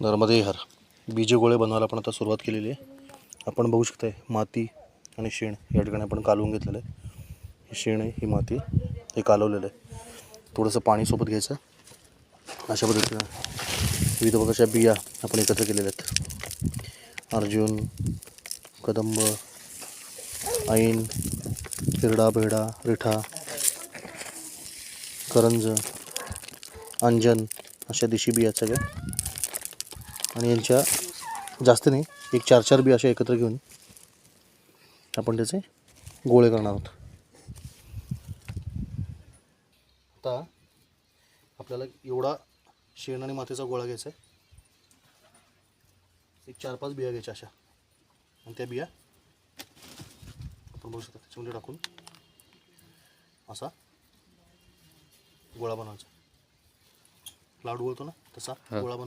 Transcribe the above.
नर्मदे हर. बीजे गोळे बनवायला आपण आता सुरुवात केलेली आहे. आपण बघू शकताय माती आणि शेण या ठिकाणी आपण कालवून घेतलेलं आहे. शेण आहे ही माती हे कालवलेलं आहे. थोडंसं पाणी सोबत घ्यायचं. अशा पद्धतीनं विविध प्रकारच्या बिया आपण एकत्र केलेल्या आहेत. अर्जुन कदंब ऐन हिरडा भेडा रिठा करंज अंजन अशा देशी बिया सगळ्या. आणि यांच्या जास्त नाही एक चार चार बी अशा एकत्र घेऊन आपण त्याचे गोळे करणार आहोत. आता आपल्याला एवढा शेण आणि मातीचा गोळा घ्यायचा आहे. एक चार पाच बिया घ्यायच्या अशा. आणि त्या बिया आपण बघू शकता त्याच्यामध्ये टाकून असा गोळा बनवायचा. लाडू बोलतो ना तसा गोळा बनव